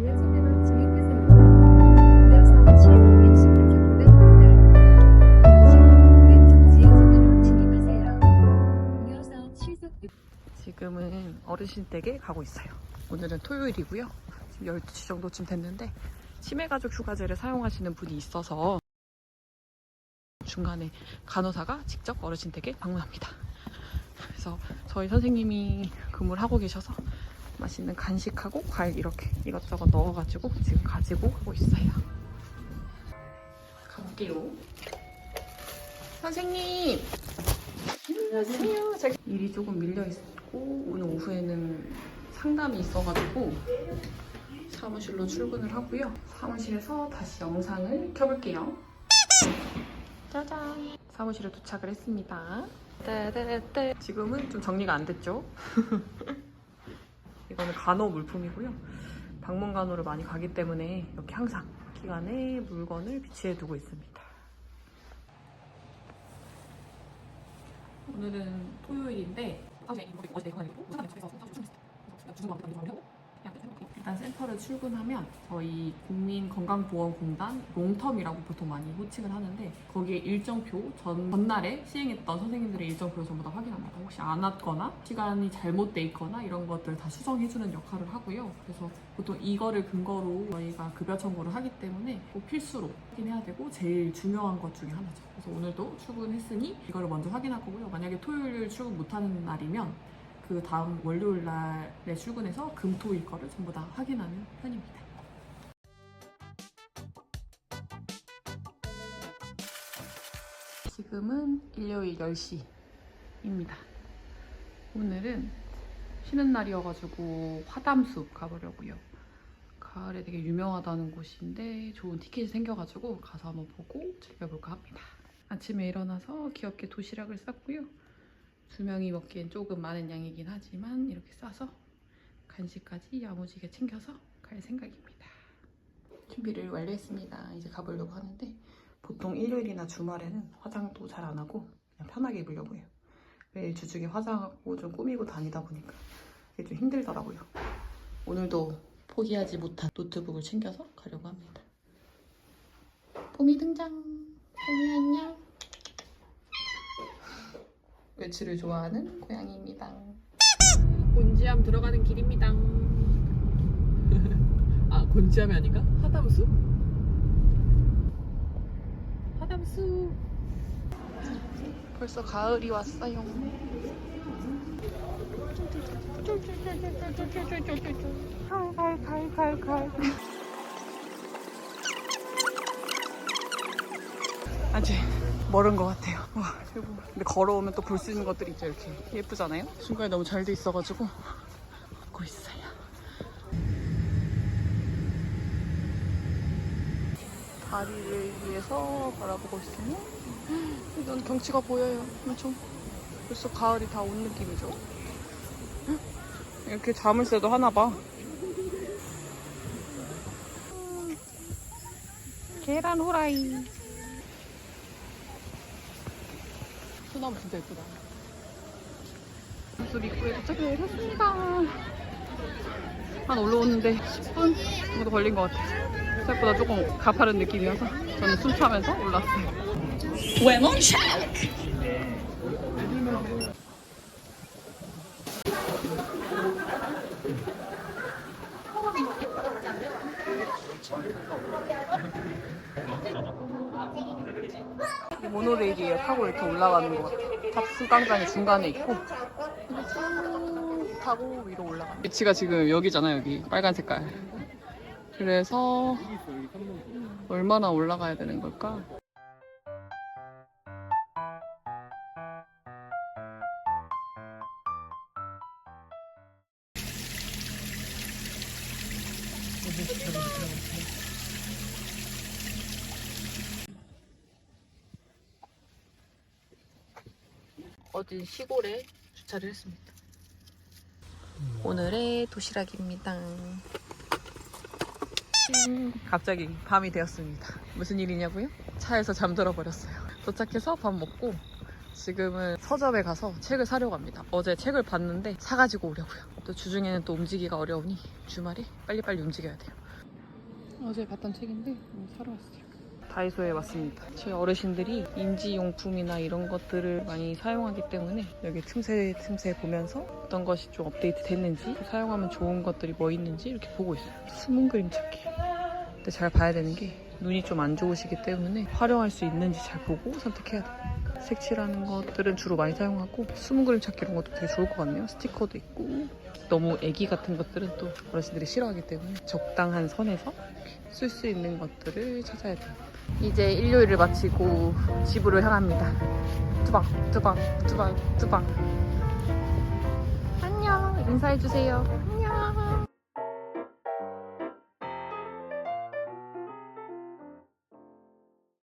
지하철대로 진입하세요. 이어서 시속 60km 구간입니다. 잠시 후 왼쪽 지하철대로 진입하세요. 이어서 시속 지금은 어르신 댁에 가고 있어요. 오늘은 토요일이고요. 지금 12시 정도쯤 됐는데 치매가족 휴가제를 사용하시는 분이 있어서 중간에 간호사가 직접 어르신 댁에 방문합니다. 그래서 저희 선생님이 근무를 하고 계셔서 맛있는 간식하고 과일 이렇게 이것저것 넣어가지고 지금 가지고 가고 있어요. 가볼게요. 선생님! 안녕하세요. 제가 일이 조금 밀려 있고 오늘 오후에는 상담이 있어가지고 사무실로 출근을 하고요. 사무실에서 다시 영상을 켜볼게요. 짜잔. 사무실에 도착을 했습니다. 지금은 좀 정리가 안 됐죠? 이거는 간호 물품이고요. 방문 간호를 많이 가기 때문에 이렇게 항상 기간에 물건을 비치해 두고 있습니다. 오늘은 토요일인데 일단 센터를 출근하면 저희 국민건강보험공단 롱텀이라고 보통 많이 호칭을 하는데 거기에 일정표 전, 전날에 시행했던 선생님들의 일정표를 전부 다 확인합니다. 혹시 안 왔거나 시간이 잘못돼 있거나 이런 것들 다 수정해주는 역할을 하고요. 그래서 보통 이거를 근거로 저희가 급여 청구를 하기 때문에 꼭 필수로 확인해야 되고 제일 중요한 것 중에 하나죠. 그래서 오늘도 출근했으니 이거를 먼저 확인할 거고요. 만약에 토요일 출근 못하는 날이면 그 다음 월요일 날에 출근해서 금, 토, 일 거를 전부 다 확인하는 편입니다. 지금은 일요일 10시입니다. 오늘은 쉬는 날이어가지고 화담숲 가보려고요. 가을에 되게 유명하다는 곳인데 좋은 티켓이 생겨가지고 가서 한번 보고 즐겨볼까 합니다. 아침에 일어나서 귀엽게 도시락을 쌌고요. 두 명이 먹기엔 조금 많은 양이긴 하지만 이렇게 싸서 간식까지 야무지게 챙겨서 갈 생각입니다. 준비를 완료했습니다. 이제 가보려고 하는데 보통 일요일이나 주말에는 화장도 잘 안 하고 그냥 편하게 입으려고 해요. 매일 주중에 화장하고 좀 꾸미고 다니다 보니까 이게 좀 힘들더라고요. 오늘도 포기하지 못한 노트북을 챙겨서 가려고 합니다. 봄이 등장. 봄이 안녕. 외출을 좋아하는 고양이입니다. 곤지암 들어가는 길입니다. 아 곤지암이 아닌가? 화담수? 화담수. 벌써 가을이 왔어요. 갈갈갈갈갈. 아직 멀은 것 같아요. 와, 대박. 근데 걸어오면 또 볼 수 있는 것들이 있죠, 이렇게. 예쁘잖아요? 중간에 너무 잘 돼 있어가지고 걷고 있어요. 다리를 위해서 바라보고 있으면 이런 경치가 보여요. 엄청 벌써 가을이 다 온 느낌이죠. 이렇게 자물쇠도 하나 봐. 계란 후라이. 소나무 진짜 예쁘다. 숲 입구에 도착을 했습니다. 한 올라오는데 10분 정도 걸린 것 같아요. 생각보다 조금 가파른 느낌이어서 저는 숨 차면서 올랐어요. 모노레일이에요. 타고 이렇게 올라가는 것 같아요. 탑승강장이 중간에 있고 타고 위로 올라가. 위치가 지금 여기잖아요. 여기 빨간 색깔. 그래서 얼마나 올라가야 되는 걸까? 어딘 시골에 주차를 했습니다. 오늘의 도시락입니다. 갑자기 밤이 되었습니다. 무슨 일이냐고요? 차에서 잠들어 버렸어요. 도착해서 밥 먹고 지금은 서점에 가서 책을 사려고 합니다. 어제 책을 봤는데 사가지고 오려고요. 또 주중에는 또 움직이기가 어려우니 주말에 빨리빨리 움직여야 돼요. 어제 봤던 책인데 오늘 사러 왔어요. 다이소에 왔습니다. 저희 어르신들이 인지용품이나 이런 것들을 많이 사용하기 때문에 여기 틈새 틈새 보면서 어떤 것이 좀 업데이트 됐는지 사용하면 좋은 것들이 뭐 있는지 이렇게 보고 있어요. 숨은 그림 찾기. 근데 잘 봐야 되는 게 눈이 좀 안 좋으시기 때문에 활용할 수 있는지 잘 보고 선택해야 돼요. 색칠하는 것들은 주로 많이 사용하고 숨은 그림 찾기 이런 것도 되게 좋을 것 같네요. 스티커도 있고 너무 애기 같은 것들은 또 어르신들이 싫어하기 때문에 적당한 선에서 쓸 수 있는 것들을 찾아야 돼요. 이제 일요일을 마치고 집으로 향합니다. 뚜방, 뚜방, 뚜방, 뚜방. 안녕. 인사해주세요. 안녕.